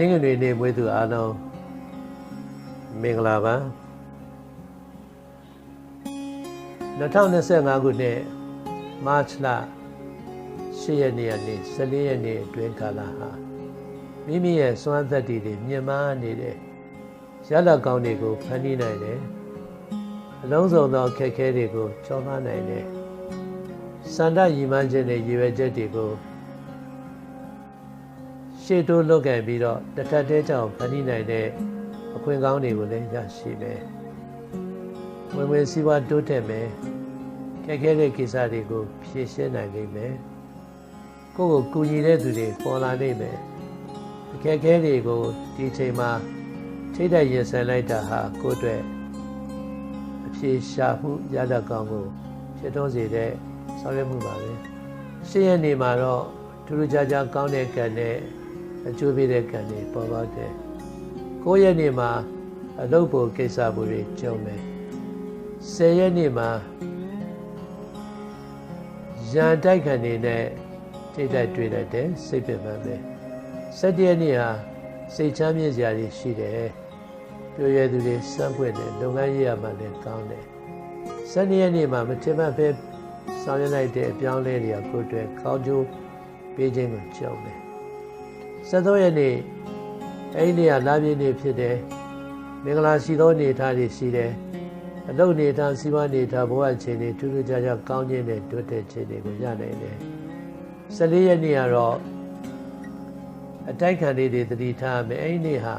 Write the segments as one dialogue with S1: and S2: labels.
S1: နင်္ဂနွေနေ့မွေးသူအားလုံးမင်္ဂလာပါ2025ခုနှစ်မတ်လ10ရက်နေ့ကနေ14ရက်နေ့အတွင်းကာလဟာမိမိရဲ့စွမ်းသက်တည်တွေမြင့်မားနေတဲ့ရလကောင်းတွေကိုဖန်တီးနိုင်တယ်အလုံးစုံသောအခက်အခဲတွေကိုကျော်လွှားနိုင်တယ်စန္ဒရည်မှန်းခြင်းနဲ့ရည်ရွယ်ချက်တွေကို ရှေ့တိုးလုပ်ခဲ့ပြီးတော့တထက်တဲကြောင့်ဖန်တီးနိုင်တဲ့အခွင့်ကောင်းတွေကိုလည်းရရှိမယ်ဝင်ဝင်စည်းဝါးတိုးတက်မယ်ခက်ခဲတဲ့ကိစ္စတွေကိုဖြေရှင်းနိုင်လိမ့်မယ်ကိုယ့်ကိုကူညီတဲ့သူတွေပေါ်လာနိုင်မယ်အခက်ခဲတွေကိုဒီချိန်မှာထိတဲ့ရင်ဆိုင်လိုက်တာဟာကိုယ့်အတွက်အဖြေရှာမှုရတတ်ကောင်းကိုဖြစ်ထွန်းစေတဲ့ဆောင်ရွက်မှုပါပဲရှင်းရနေမှာတော့ထူးထူးခြားခြားကောင်းတဲ့ကံနဲ့ အကျိုးပေးတဲ့ကံတွေပေါ်ပေါက်တယ်ကိုယ့်ရဲ့နေမှာအလုပ်ဖို့ကိစ္စဖို့တွေကြုံမယ်ဆယ်ရက်နေမှာရန်တိုက်ခံနေနဲ့ထိတ်တိုက်တွေ့တတ်တယ်စိတ်ပင်ပန်းပဲ၁၇ရက်နေ့ဟာစိတ်ချမ်းမြေ့စရာတွေရှိတယ်ပြည့်ရသူတွေစမ်းပွင့်တယ်လုပ်ငန်းရေးရမှလည်းကောင်းတယ်၁၂ရက်နေ့မှာမထင်မှတ်ပဲဆောင်ရွက်လိုက်တဲ့အပြောင်းလဲတွေကကိုယ်အတွက်ကောင်းကျိုးပေးခြင်းကိုကြုံတယ် 73ရက်နေ့အဲ့ဒီနေ့ကလာပြည့်နေ့ဖြစ်တယ်မင်္ဂလာရှိသောအနေထားတွေရှိတယ်အလုပ်နေထားစီးပွားနေထားဘဝအခြေအနေထူးထူးခြားခြားကောင်းခြင်းနဲ့တိုးတက်ခြင်းတွေကိုရနိုင်တယ်14ရက်နေ့ကတော့အတိုက်ခံလေးတွေတတိထားမယ်အဲ့ဒီနေ့ဟာ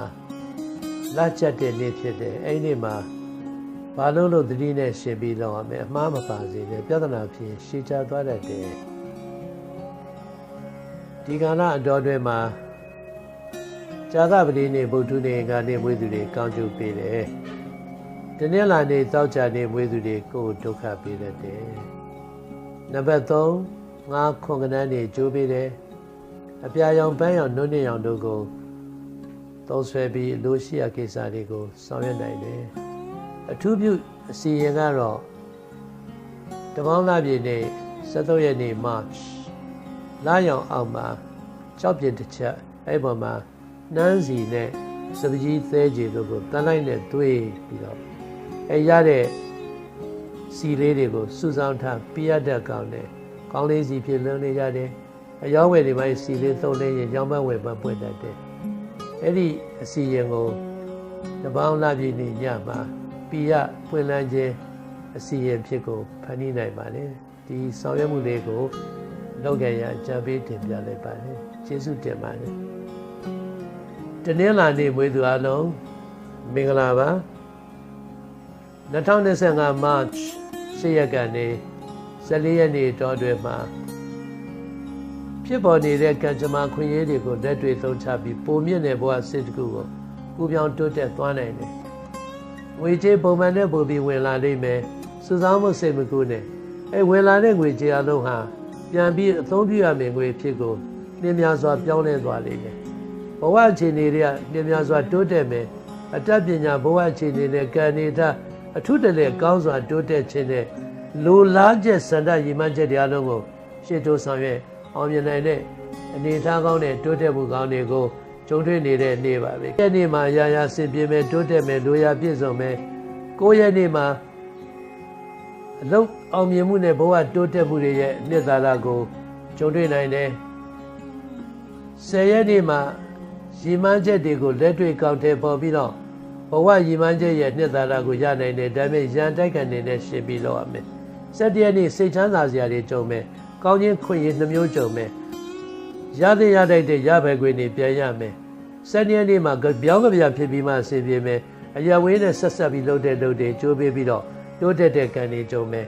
S1: လက်ချက်တဲ့နေ့ဖြစ်တယ်အဲ့ဒီနေ့မှာဘာလို့လို့တတိနဲ့ရှင်ပြီးတော့ရမယ်အမှားမပါစေနဲ့ပြဿနာဖြစ်ရှည်ချသွားတတ်တယ်ဒီကဏ္ဍအတော်တွင်မှာ ဇာသပတိနေ့ဗုဒ္ဓနေ့ကနေမွေးသူတွေကောင်းကျိုးပေးတယ်။တနင်္လာနေ့တောက်ကြနေ့မွေးသူတွေကိုဒုက္ခပေးတတ်တယ်။နံပါတ်3ငါခွန်ကနန်းနေ့ကျိုးပေးတယ်။အပြာရောင်ပန်းရောင်နှုတ်နှင့်ရောင်တို့ကိုသုံးဆွဲပြီးလိုရှိရကိစ္စတွေကိုဆောင်ရွက်နိုင်တယ်။အထူးပြုအစီရင်ကတော့တပေါင်းသားပြည်နေ့73ရက်နေ့ March လာရောင်အောင်မှာကြောက်ပြစ်တစ်ချက်အဲ့ပေါ်မှာ နန်းစီနဲ့စပကြီးသဲကြီးတို့ကိုတန်းလိုက်နဲ့တွေးပြီးတော့အဲရတဲ့စီလေးတွေကိုစုဆောင်ထားပြရတတ်ကောင်းတယ်ကောင်းလေးစီဖြစ်လုံးနေရတယ်အယောင်းဝယ်တွေပိုင်းစီလေးသုံးနေရင်ရောင်းမဝယ်မပွင့်တတ်တယ်အဲ့ဒီအစီရင်ကိုတပေါင်းလာပြည့်နေညမှာပြရပွင့်လန်းခြင်းအစီရင်ဖြစ်ကိုဖန်တီးနိုင်ပါလေဒီဆောင်ရွက်မှုလေးကိုလုပ်ခဲ့ရအကြံပေးတင်ပြလိုက်ပါတယ်ကျေးဇူးတင်ပါတယ် တနင်္လာနေ့မွေးသူအလုံးမင်္ဂလာပါ2025 March 10ရက်ကနေ14ရက်နေ့တောအတွင်းမှာဖြစ်ပေါ်နေတဲ့ကံကြမ္မာခွင့်ရေးတွေကိုလက်တွေ့သုံးချပြီးပုံမြင့်တဲ့ဘဝစစ်တကူကိုပူပြောင်းတိုးတက်သွားနိုင်တယ်။ငွေကြေးပုံမှန်နဲ့ပို့ပြီးဝင်လာလိမ့်မယ်။စုဆောင်းမှုစိတ်မကူနဲ့အဲဝင်လာတဲ့ငွေကြေးအလုံးဟာပြန်ပြီးအသုံးပြုရမယ့်ငွေဖြစ်ကိုနှင်းများစွာပြောင်းလဲသွားလိမ့်မယ်။ ဘဝအခြေအနေတွေကနှင်းများစွာတိုးတက်မယ်။အတတ်ပညာဘဝအခြေအနေနဲ့ကံနေတာအထုတလဲကောင်းစွာတိုးတက်ခြင်းနဲ့လိုလားချက်စန္ဒရည်မှန်းချက်တရားလုံးကိုရှေ့တိုးဆောင်ရွက်အောင်မြင်နိုင်တဲ့အနေအထားကောင်းတဲ့တိုးတက်မှုကောင်းတွေကိုကြုံတွေ့နေတဲ့နေ့ပါပဲ။ဒီနေ့မှာရာရာစင်ပြေမယ်တိုးတက်မယ်လိုရာပြည့်စုံမယ်။ကိုယ့်ရဲ့နေ့မှာအလုံးအောင်မြင်မှုနဲ့ဘဝတိုးတက်မှုတွေရဲ့နှစ်သာရကိုကြုံတွေ့နိုင်တယ်။ဆယ်ရက်နေ့မှာ ရည်မှန်းချက်တွေကိုလက်တွေ့ကောက်တယ်ပေါ်ပြီးတော့ဘဝရည်မှန်းချက်ရဲ့နှစ်သာရကိုရနိုင်တယ်ဒါပေမဲ့ရန်တိုက်ခံနေတဲ့ရှင်းပြီးတော့ရမယ်။ဆက်တရက်နေ့စိတ်ချမ်းသာစရာတွေကြုံမယ်။ကောင်းခြင်းခွင့်ရနှမျိုးကြုံမယ်။ရတဲ့ရတဲ့တဲ့ရဘယ်ခွေနေပြန်ရမယ်။ဆက်တရက်နေ့မှာပြောင်းကြပြဖြစ်ပြီးမှအစီပြေမယ်။အရာဝေးနဲ့ဆက်ဆက်ပြီးလှုပ်တဲ့လှုပ်တွေကြိုးပေးပြီးတော့တိုးတက်တဲ့ကံတွေကြုံမယ်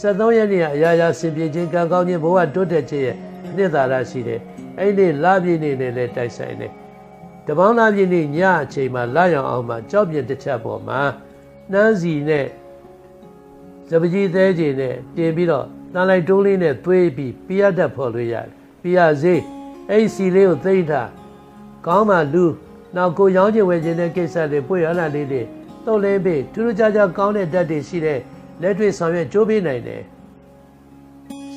S1: 73ရက်နေ့ကအရာရာဆင်ပြေခြင်းကံကောင်းခြင်းဘဝတိုးတက်ခြင်းရဲ့အနှစ်သာရရှိတယ်အဲ့ဒီလပြည့်နေ့နဲ့လည်းတိုက်ဆိုင်တယ် တပေါင်းလပြည့်နေ့ညအချိန်မှာလာရောင်အောင်မှာကြောက်ပြတစ်ချက်ပေါ်မှာနှမ်းစီနဲ့စပကြီးသေးခြင်းနဲ့တင်ပြီးတော့တန်လိုက်တိုးလေးနဲ့သွေးပြီးပြရတတ်ဖော်လို့ရတယ်ပြရစေးအဲ့စီလေးကိုသိမ့်ထားကောင်းမှလူနောက်ကိုရောင်းချင်ဝယ်ခြင်းတဲ့ကိစ္စတွေပွေရလာလေးတွေတုတ်လဲပေးထူးထူးခြားခြားကောင်းတဲ့ဓာတ်တွေရှိတဲ့လက်တွေ့ဆောင်ရွက်ကြိုးပေးနိုင်တယ်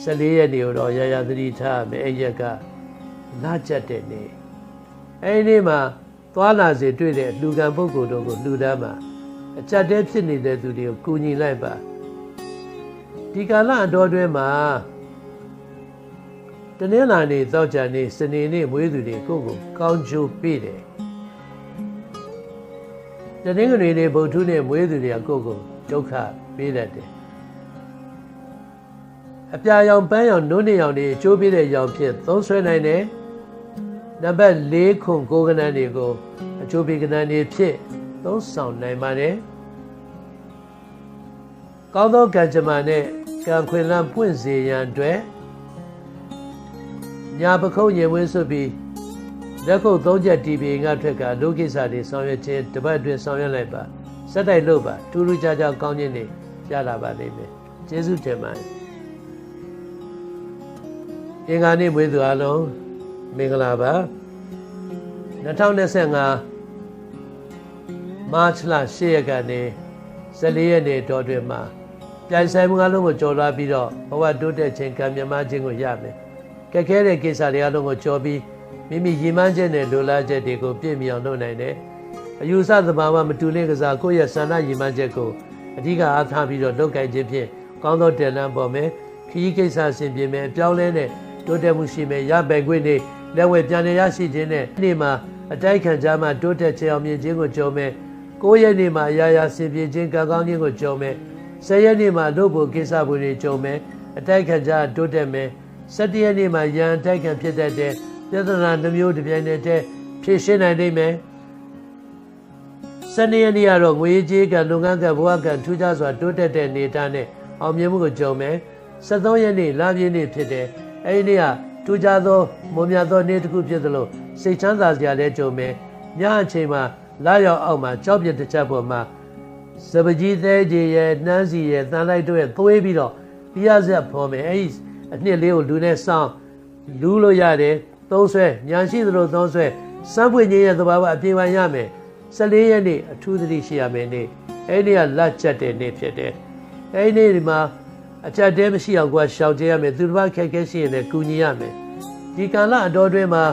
S1: 14ရက်နေတော့ရရသတိထားမယ်အဲ့ရက်ကလာကြတဲ့နေ့ အဲ့ဒီနေ့မှာသွားလာစေတွေ့တဲ့လူကံပုဂ္ဂိုလ်တို့ကိုလူသားမှာအကြက်တဲဖြစ်နေတဲ့သူတွေကိုကူညီလိုက်ပါဒီကာလအတော်တွင်းမှာတနင်္လာနေ့သောကြာနေ့စနေနေ့မွေးသူတွေကိုယ့်ကိုကောင်းချိုးပေးတယ်တနင်္ဂနွေနေ့ဗုဒ္ဓနေ့မွေးသူတွေကကိုယ့်ကိုဒုက္ခပေးတတ်တယ်အပြာရောင်ပန်းရောင်နုနေရောင်တွေအကျိုးပေးတဲ့ရောင်ဖြင့်သုံးဆွဲနိုင်တယ် နံပါတ်၄ခွန်ကိုကနန်းတွေကိုအကျိုးပေးကနန်းတွေဖြင့်သုံးဆောင်နိုင်ပါတယ်ကောင်းသောကံကြမ္မာနဲ့ကံခွင်လန်းပွင့်စေရန်အတွက်ညာပခုံးရင်ဝင်းဆွပြီးလက်ခုပ်သုံးချက်တီးပြီးငါထွက်ကလူကိစ္စတွေဆောင်ရွက်ခြင်းတပတ်အတွင်းဆောင်ရွက်လိုက်ပါစက်တိုက်လို့ပါထူးထူးခြားခြားကောင်းခြင်းတွေရလာပါလိမ့်မယ်ကျေးဇူးတင်ပါတယ်အင်္ဂါနေ့မွေးသူအလုံး မင်္ဂလာပါ2025မတ်လ10ရက်ကနေ14ရက်နေ့တော်တွင်မှာပြိုင်ဆိုင်မှုအလုံးကိုကြော်လာပြီးတော့ဘဝတိုးတက်ခြင်းကံမြမခြင်းကိုရမယ်။ကဲခဲတဲ့ကိစ္စတွေအလုံးကိုကြော်ပြီးမိမိရည်မှန်းချက်နဲ့လိုလားချက်တွေကိုပြည့်မြောင်လုပ်နိုင်တယ်။အယူဆသဘာဝမတူတဲ့ကစားကိုယ့်ရဲ့ဆန္ဒရည်မှန်းချက်ကိုအဓိကအားထားပြီးတော့လုပ်ကိုင်ခြင်းဖြင့်ကောင်းသောတယ်လန့်ပေါ်မယ်။ခရီးကိစ္စဆင်ပြေမယ်အပြောင်းလဲနဲ့တိုးတက်မှုရှိမယ်ရပိုင်ခွင့်နဲ့ လက်ဝဲပြန်လည်ရရှိခြင်းနဲ့နေ့မှာအတိုက်ခံကြမှာတိုးတက်ခြင်းအောင်မြင်ခြင်းကိုကြုံမယ်။ကိုယ့်ရဲ့နေ့မှာအရာရာဆင်ပြေခြင်းကံကောင်းခြင်းကိုကြုံမယ်။ဆယ်ရက်နေ့မှာလုပ်ဖို့ကိစ္စဘူးတွေကြုံမယ်အတိုက်ခံကြတိုးတက်မယ်၁၇ရက်နေ့မှာရန်တိုက်ခံဖြစ်တတ်တဲ့ပြဿနာနှမျိုးတစ်ပြိုင်တည်းဖြေရှင်းနိုင်နိုင်မယ်၁၂ရက်နေ့ကတော့ငွေကြေးကလုပ်ငန်းကဘဝကထူးခြားစွာတိုးတက်တဲ့နေတာနဲ့အောင်မြင်မှုကိုကြုံမယ်73ရက်နေ့လပြည့်နေ့ဖြစ်တယ်အဲဒီနေ့က ထူးခြားသောမွန်မြတ်သောနေ့တစ်ခုဖြစ်သလိုစိတ်ချမ်းသာစရာလည်းကြုံမယ်ညအချိန်မှာလာရောက်အောက်မှာကြောက်ပြတစ်ချက်ပေါ်မှာစပကြီးသေးကြီးရဲ့နှမ်းစီရဲ့တန်လိုက်တို့ရဲ့သွေးပြီးတော့ပြရဆက်ဖော်မယ်အဲ့ဒီအနှစ်လေးကိုလူနဲ့စောင်းလူလို့ရတယ်သုံးဆွဲညာရှိသလိုသုံးဆွဲစမ်းပွင့်ခြင်းရဲ့သဘာဝအပြေပါရမယ်14ရက်နေ့အထူးသတိရှိရမယ်နေ့အဲ့ဒီကလက်ချက်တဲ့နေ့ဖြစ်တယ်အဲ့ဒီနေ့ဒီမှာ အချက်တဲမရှိအောင်ကွာရှောင်ကြရမယ်သူတစ်ပါးခက်ခဲရှိရင်လည်းကူညီရမယ်ဒီကာလအတော်တွင်းမှာ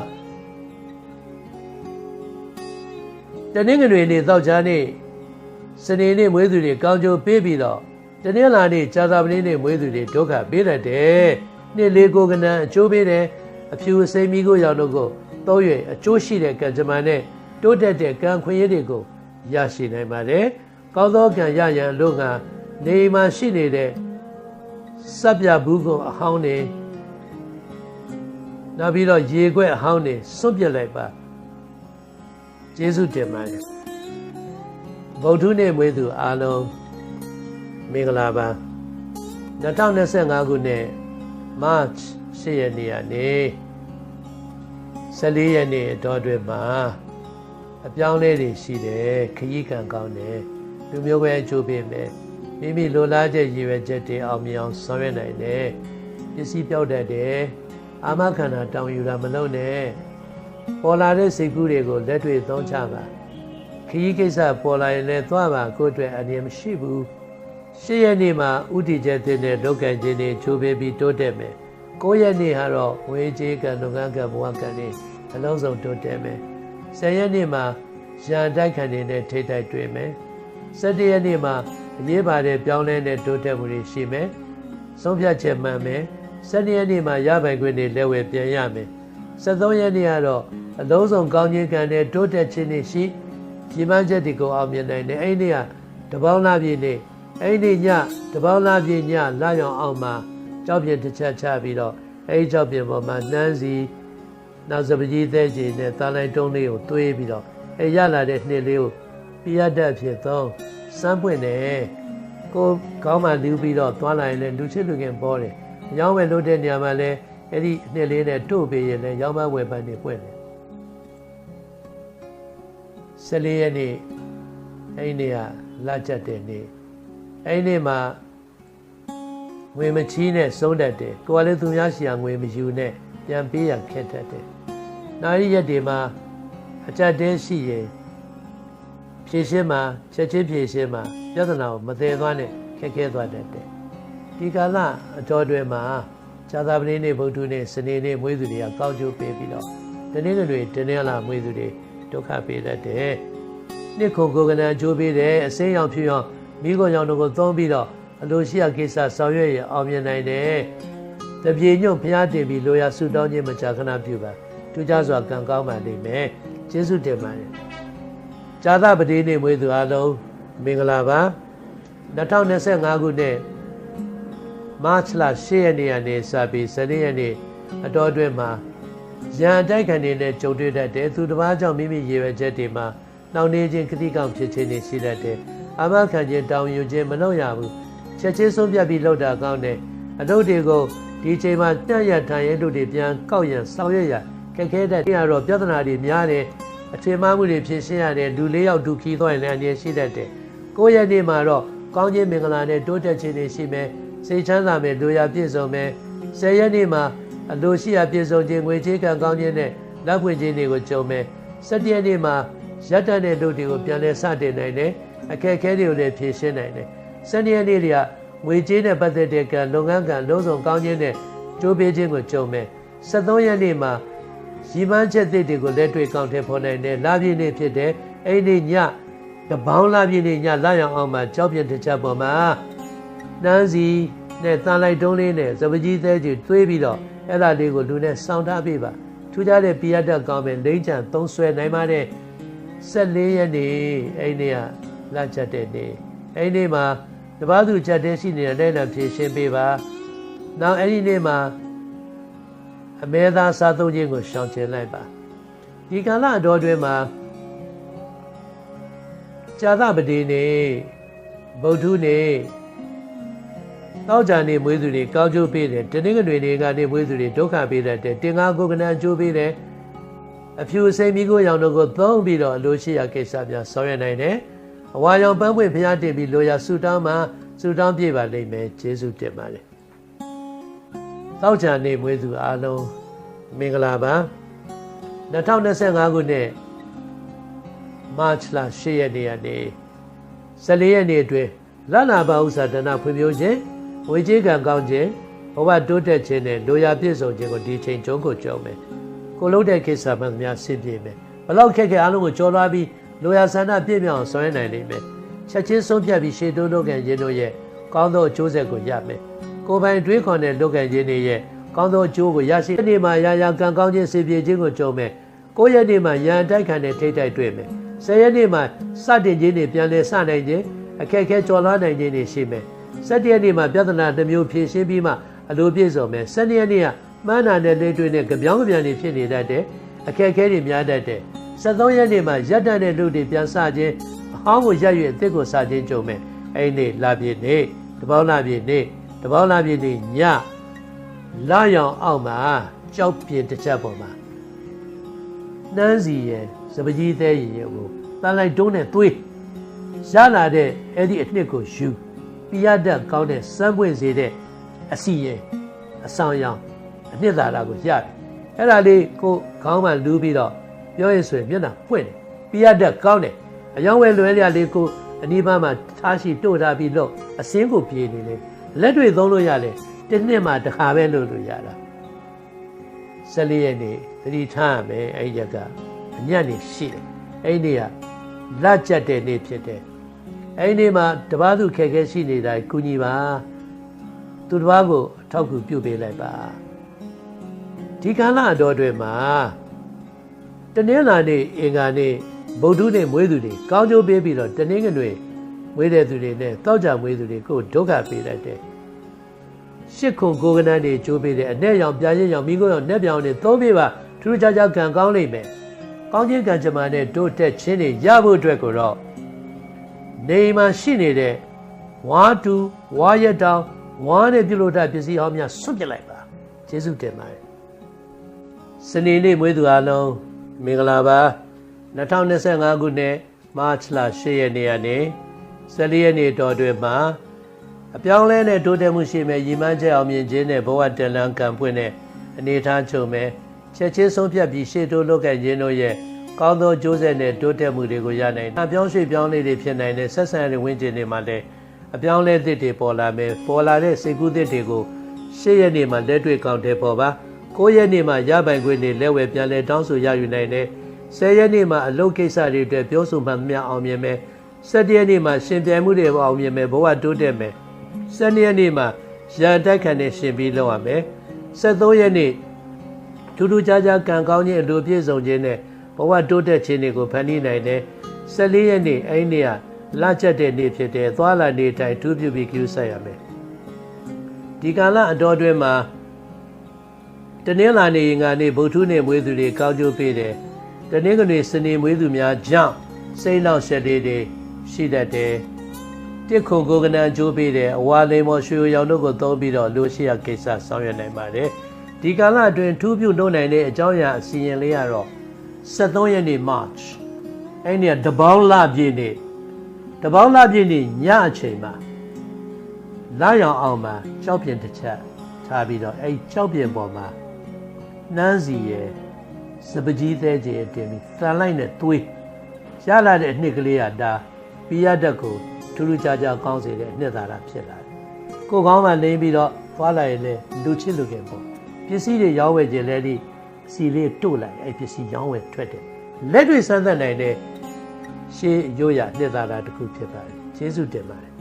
S1: တနင်္ဂနွေနေ့သောကြားနေ့စနေနေ့မွေးသူတွေကောင်းကျိုးပေးပြီးတော့တနင်္လာနေ့ကြာသပတေးနေ့မွေးသူတွေဒုက္ခပေးတတ်တယ်။နှစ်လေးကိုကနံအကျိုးပေးတယ်အဖြူအစိမ်းမီးကိုရောင်တို့ကိုသုံးရွယ်အကျိုးရှိတဲ့ကံကြမ္မာနဲ့တိုးတက်တဲ့ကံခွင့်ရည်တွေကိုရရှိနိုင်ပါတယ်။ကောင်းသောကံရရန်လို့ကနေမှာရှိနေတဲ့ စပ်ပြဘူးကိုအဟောင်းနေနောက်ပြီးတော့ရေခွက်အဟောင်းနေစွန့်ပစ်လိုက်ပါကျေးဇူးတင်ပါတယ်ဗုဒ္ဓနေ့မွေးသူအားလုံးမင်္ဂလာပါ2025ခုနှစ် March 10ရက်နေ့ကနေ14ရက်နေ့အတော်တွင်မှာအပြောင်းလဲတွေရှိတယ်ခရီးခံကောင်းတယ်လူမျိုးပဲအကျိုးပေးမယ် မိမိလိုလားချက်ရည်ရွယ်ချက်တွေအောင်မြင်အောင်ဆောင်ရွက်နိုင်တယ်ပစ္စည်းပြောက်တတ်တယ်အာမခန္ဓာတောင်းယူတာမလုပ်နဲ့ပေါ်လာတဲ့စိတ်ကူးတွေကိုလက်တွေ့သုံးချပါခရီးကိစ္စပေါ်လာရင်လည်းသွားပါကိုယ့်အတွက်အနေမရှိဘူးရှစ်ရက်နေ့မှာဥတီချက်တဲ့နဲ့လောက်ကံခြင်းတွေချိုးပေးပြီးတိုးတက်မယ်ကိုရက်နေ့ဟာတော့ဝေကြီးကံလုပ်ငန်းကဘဝကံတွေအလုံးစုံတိုးတက်မယ်ဆယ်ရက်နေ့မှာရန်တိုက်ခံနေတဲ့ထိတ်တိုက်တွေ့မယ်၁၇ရက်နေ့မှာ အရေးပါတဲ့ပြောင်းလဲတဲ့တိုးတက်မှုတွေရှိမယ်ဆုံးဖြတ်ချက်မှန်မယ်၁၂ရက်နေ့မှာရပိုင်ခွင့်တွေလက်ဝယ်ပြန်ရမယ်၁၃ရက်နေ့ကတော့အလုံးစုံကောင်းခြင်းကံနဲ့တိုးတက်ခြင်းတွေရှိရည်မှန်းချက်တွေကိုအောင်မြင်နိုင်တယ်အဲ့ဒီကတပေါင်းလားပြည့်နေ့အဲ့ဒီညတပေါင်းလားပြည့်ညလာရောင်အောင်မှာကြောက်ပြတစ်ချက်ချပြီးတော့အဲ့ဒီကြောက်ပြပေါ်မှာနှမ်းစီနောက်စပကြီးသေးကြီးနဲ့တာလိုက်တုံးလေးကိုသွေးပြီးတော့အဲ့ရလာတဲ့နှစ်လေးကိုပြရတတ်ဖြစ်သော စမ်းပွင့်တယ်ကိုကောင်းမှလူပြီးတော့သွားလာရင်လည်းလူချစ်လူခင်ပေါ်တယ်။ရောင်းဝယ်လို့တဲ့နေရာမှာလည်းအဲ့ဒီနှစ်လေးနဲ့တို့ပေးရင်လည်းရောင်းမဝယ်ပန်းနေပွင့်တယ်14ရက်နေ့အဲ့ဒီနေ့ကလာကြတဲ့နေ့အဲ့ဒီနေ့မှာငွေမချီးနဲ့ဆုံးတတ်တယ်ကိုယ်ကလည်းသူများရှိရာငွေမယူနဲ့ပြန်ပေးရခက်တတ်တယ်နောက်ရက်တွေမှာအကြက်တဲရှိရင် ဖြည့်ရှင်းမှာချက်ချင်းဖြည့်ရှင်းမှာပြဿနာကိုမသေးသွားနဲ့ခက်ခဲသွားတတ်တယ်ဒီကာလအတော်တွေမှာဇာတာပတိနေ့ဗုဒ္ဓနေ့စနေနေ့မွေးသူတွေကကောင်းကျိုးပေးပြီးတော့တနေ့တွေတနေ့လာမွေးသူတွေဒဒုက္ခပေးတတ်တယ်နှစ်ခုကိုယ်ကနံချိုးပေးတယ်အစင်းရောင်ဖြူရောင်မိခွန်ရောင်တို့ကိုသုံးပြီးတော့အလိုရှိရကိစ္စဆောင်ရွက်ရအောင်မြင်နိုင်တယ်တပြေညွန့်ဖျားတင်ပြီးလိုရာဆူတောင်းခြင်းမကြာခဏပြုပါထူးခြားစွာကံကောင်းပါလိမ့်မယ်ကျေးဇူးတင်ပါတယ် ဇာသပတိနေ့မွေးသူအလုံးမင်္ဂလာပါ2025ခုနှစ်မတ်လ10ရက်နေ့ကနေစပြီး7ရက်နေ့အတော်အတွင်းမှာရန်အတိုက်ခံတွေနဲ့ကြုံတွေ့တတ်တယ်သူတစ်ပါးကြောင့်မိမိရေရွယ်ချက်တွေမှာနှောင့်နှေးခြင်းခတိကောင်ဖြစ်ခြင်းတွေရှိတတ်တယ်အာမခံခြင်းတောင်းယူခြင်းမလုပ်ရဘူးချက်ချင်းဆုံးဖြတ်ပြီးလုပ်တာကောင်းတယ်အလုပ်တွေကိုဒီချိန်မှာတန့်ရထိုင်ရဲတို့တွေပြန်ကောက်ရန်ဆောင်ရွက်ရခက်ခဲတဲ့နေရာတော့ပြဿနာတွေများတယ် အထင်မှားမှုတွေဖြစ်ရှင်းရတယ်လူလေးယောက်ဒုက္ခသွားရင်လည်းအနေရှိတတ်တယ်ကိုယ့်ရဲ့နေ့မှာတော့ကောင်းခြင်းမင်္ဂလာနဲ့တိုးတက်ခြင်းတွေရှိမယ်စိတ်ချမ်းသာမယ်လူရပြည့်စုံမယ်ဆယ်ရက်နေ့မှာအလိုရှိရာပြည့်စုံခြင်းငွေချေးကံကောင်းခြင်းနဲ့လက်ဖွင့်ခြင်းတွေကိုကြုံမယ်စက်တရက်နေ့မှာရက်တန်တဲ့လူတွေကိုပြန်လဲစတင်နိုင်တယ်အခက်အခဲတွေကိုလည်းဖြေရှင်းနိုင်တယ်စနေရက်နေ့တွေကငွေကြေးနဲ့ပတ်သက်တဲ့ကံလုပ်ငန်းကံလုံးစုံကောင်းခြင်းနဲ့ကြိုးပေးခြင်းကိုကြုံမယ်73ရက်နေ့မှာ ရီမန်းချက်သစ်တွေကိုလက်တွေ့ကောင်းထည့်ဖော်နိုင်တယ်လာပြည့်နေ့ဖြစ်တယ်အဲ့ဒီညတပေါင်းလာပြည့်နေ့ညလာရောင်အောင်မှာကြောက်ပြတဲ့ချက်ပေါ်မှာနန်းစီနဲ့တန်လိုက်တုံးလေးနဲ့စပကြီးသေးကြီးတွေးပြီးတော့အဲ့ဒါလေးကိုလူနဲ့စောင့်ထားပေးပါထူးခြားတဲ့ပြရတတ်ကောင်းမယ်လိမ့်ချံသုံးဆွဲနိုင်ပါတဲ့14ရက်နေ့အဲ့ဒီကလာချက်တဲ့နေ့အဲ့ဒီမှာတပားသူချက်တဲ့ရှိနေတဲ့လက်နဲ့ဖြည့်ရှင်းပေးပါနောက်အဲ့ဒီနေ့မှာ အမဲသားစားသုံးခြင်းကိုရှောင်ကျဉ်လိုက်ပါဒီကာလအတော်တွင်မှာဇာသပတိနေ့ဗုဒ္ဓနေ့တောက်ကြနေမွေးသူတွေကောင်းကျိုးပေးတယ်တနင်္ဂနွေနေ့ကနေမွေးသူတွေဒုက္ခပေးတတ်တယ်တင်္ဂါကိုကနအကျိုးပေးတယ်အဖြူစိမ်မိကိုရောင်တို့ကိုသုံးပြီးတော့အလိုရှိရာကိစ္စများဆောင်ရွက်နိုင်တယ်အဝါရောင်ပန်းပွင့်ဖျားတင်ပြီးလိုရာဆူတောင်းမှဆူတောင်းပြပါလိမ့်မယ်ကျေးဇူးတင်ပါတယ် တောက်ကြနေမွေးသူအားလုံးမင်္ဂလာပါ2025ခုနှစ်မတ်လ10ရက်နေ့ကနေ14ရက်နေ့အတွင်းလနာပါဥစ္စာဒနာဖွံ့ဖြိုးခြင်းဝေကြီးကံကောင်းခြင်းဘဝတိုးတက်ခြင်းနဲ့လိုရာပြည့်စုံခြင်းကိုဒီချိန်ကျုံးကိုကြုံမယ်ကိုလုံးတဲ့ကိစ္စမှန်များဆင်ပြေမယ်ဘလောက်ခက်ခဲအားလုံးကိုကြော်လွှားပြီးလိုရာဆန္ဒပြည့်မြောက်ဆောင်ရွက်နိုင်လိမ့်မယ်ချက်ချင်းဆုံးဖြတ်ပြီးရှေ့တိုးလုပ်ကန်ခြင်းတို့ရဲ့ကောင်းသောအကျိုးဆက်ကိုရမယ် ကိုယ်ပိုင်တွေးခေါ်တဲ့လုပ်ကန်ခြင်းတွေရဲ့ကောင်းသောအကျိုးကိုရရှိတဲ့နေ့မှာရာရာကံကောင်းခြင်းစေပြေခြင်းကိုကြုံမယ်ကိုယ့်ရဲ့နေ့မှာရန်တိုက်ခံတဲ့ထိတ်တိုက်တွေ့မယ်ဆယ်ရက်နေ့မှာစတင်ခြင်းတွေပြန်လည်စနိုင်ခြင်းအခက်အခဲကျော်လွှားနိုင်ခြင်းတွေရှိမယ်။၁၇ရက်နေ့မှာပြဿနာတစ်မျိုးဖြေရှင်းပြီးမှအလိုပြည့်စုံမယ်။၁၂ရက်နေ့ကမှန်းနာတဲ့လေးတွေနဲ့ကြပြောင်းကြပြန်တွေဖြစ်နေတတ်တယ်။အခက်အခဲတွေများတတ်တယ်။၁၃ရက်နေ့မှာရက်တန်တဲ့လူတွေပြန်စခြင်းအဟောင်းကိုရက်ရွေအစ်စ်ကိုစခြင်းကြုံမယ်။အဲ့ဒီနေ့လာပြည့်နေ့တပေါင်းလာပြည့်နေ့ တပေါင်းလာပြည့်နေ့ညလာရောင်အောက်မှာကြောက်ပြင်းတစ်ချက်ပေါ်မှာနှမ်းစီရဲ့စပကြီးသေးရဲ့ကိုတန်လိုက်တုံးနဲ့သွေးရလာတဲ့အဲ့ဒီအနှစ်ကိုယူပြရတတ်ကောင်းတဲ့စမ်းပွင့်စေတဲ့အစီရင်အဆောင်ရောင်အနှစ်သာရကိုရတယ်အဲ့ဒါလေးကိုခေါင်းမှလူးပြီးတော့ပြောရဆိုရင်မျက်နှာပွင့်တယ်ပြရတတ်ကောင်းတယ်အယောင်ဝဲလွဲရလေးကိုအနီးပါးမှာထားရှိတို့ထားပြီးလို့အစင်းကိုပြေနေလေ လက်တွေသုံးလို့ရတယ်တစ်နှစ်မှတစ်ခါပဲလုပ်လို့ရတာ14ရက်နေ့သတိထားရမယ်အဲ့ဒီရက်ကအညံ့နေရှိတယ်အဲ့ဒီနေ့ကလက်ကျက်တဲ့နေ့ဖြစ်တယ်အဲ့ဒီနေ့မှာတပားသူခက်ခဲရှိနေတာကုညီပါသူတပားကိုအထောက်ကူပြုပေးလိုက်ပါဒီကာလအတော်တွေမှာတနင်္လာနေ့အင်္ဂါနေ့ဗုဒ္ဓနေ့မွေးသူတွေကောင်းကျိုးပေးပြီးတော့တနင်္ဂနွေ မွေးတဲ့သူတွေနဲ့တောက်ကြမွေးသူတွေကိုဒုက္ခပေးတတ်တယ်ရှစ်ခုကိုကနန်းတွေကျိုးပေးတယ်အနဲ့ရောင်ပြာရင်ရောင်မိခိုးရောင်နှက်ပြောင်တွေသုံးပေးပါထူးခြားခြားကံကောင်းလိမ့်မယ်ကောင်းခြင်းကံကြမ္မာနဲ့တိုးတက်ခြင်းတွေရဖို့အတွက်ကိုတော့နေမှာရှိနေတဲ့ဝါတူဝါရတောင်ဝါနဲ့ပြုလို့တဲ့ပစ္စည်းဟောင်းများဆွတ်ပြလိုက်ပါကျေးဇူးတင်ပါတယ်စနေနေ့မွေးသူအားလုံးမင်္ဂလာပါ2025ခုနှစ်မတ်လ10ရက်နေ့ကနေ 14ရက်နေ့တော်တွင်မှာအပြောင်းလဲနဲ့တိုးတက်မှုရှိမဲ့ရည်မှန်းချက်အောင်မြင်ခြင်းနဲ့ဘဝတန်လန်းကံပွင့်တဲ့အနေထားချုပ်မဲ့ချက်ချင်းဆုံးဖြတ်ပြီးရှေ့တိုးလုပ်ခဲ့ခြင်းတို့ရဲ့ကောင်းသောကြိုးဆက်နဲ့တိုးတက်မှုတွေကိုရနိုင်တယ်။အပြောင်းရွှေ့ပြောင်းလေးတွေဖြစ်နိုင်တဲ့ဆက်ဆံရေးဝင်းကျင်တွေမှာလည်းအပြောင်းလဲသစ်တွေပေါ်လာမယ်။ပေါ်လာတဲ့စိတ်ကူးသစ်တွေကိုရှေ့ရက်နေ့မှာလက်တွေ့ကောင်းတဲ့ပေါ်ပါ။ကိုယ့်ရက်နေ့မှာရပိုင်ခွင့်တွေလက်ဝယ်ပြန်လဲတောင်းဆိုရယူနိုင်တဲ့10ရက်နေ့မှာအလုပ်ကိစ္စတွေအတွက်ပြောဆိုမှမြအောင်မြင်မယ် 17ရက်နေ့မှာရှင်ပြိုင်မှုတွေအောင်မြင်မယ်ဘဝတိုးတက်မယ်12ရက်နေ့မှာရန်တိုက်ခံနဲ့ရှင်ပြီးလုပ်ရမယ်73ရက်နေ့ထူးထူးခြားခြားကံကောင်းခြင်းအလိုပြည့်စုံခြင်းနဲ့ဘဝတိုးတက်ခြင်းတွေကိုဖန်တီးနိုင်တယ်14ရက်နေ့အဲ့ဒီနေ့ကလချက်တဲ့နေ့ဖြစ်တယ်သွားလာနေတိုင်းထူးပြုပြီးကျူးဆက်ရမယ်ဒီကာလအတော်အတွင်းမှာတနင်္လာနေ့ငါနေ့ဗုဒ္ဓနေ့မွေးသူတွေကောင်းကျိုးပေးတယ်တနင်္ဂနွေစနေမွေးသူများကြောင့်စိတ်နောက်ဆက်တွေတွေ ရှိတတ်တယ်တစ်ခုကိုကနန်ကျိုးပေးတယ်အဝါလိမ်မော်ရွှေရောင်တို့ကိုသုံးပြီးတော့လူရှိရကိစ္စဆောင်ရွက်နိုင်ပါတယ်ဒီကာလအတွင်းထူးပြုလုပ်နိုင်တဲ့အကြောင်းအရာအစီရင်လေးကတော့73ရက်နေ့ March အဲ့ဒီကတပေါင်းလပြည့်နေ့တပေါင်းလပြည့်နေ့ညအချိန်မှာလာရောင်အောင်မှာကြောက်ပြင်တစ်ချက်ထားပြီးတော့အဲ့ကြောက်ပြင်ပေါ်မှာနှမ်းစီရဲ့စပကြီးသေးကြီးအတင်ပြီးတန်လိုက်နဲ့သွေးရလာတဲ့အနှစ်ကလေးကဒါ ပိယတက်ကိုထူးထူးခြားခြားကောင်းစေတဲ့အနှစ်သာရဖြစ်လာတယ်ကိုကောင်းမှလိမ့်ပြီးတော့သွားလာရင်လည်းလူချစ်လူခင်ပေါ့ပစ္စည်းတွေရောင်းဝယ်ခြင်းလည်းဒီစီလေးတို့လိုက်အဲ့ပစ္စည်းရောင်းဝယ်ထွက်တယ်လက်တွေစမ်းသပ်နိုင်တဲ့ရှေးရိုးရနှစ်သာရတစ်ခုဖြစ်ပါတယ်ကျေးဇူးတင်ပါတယ်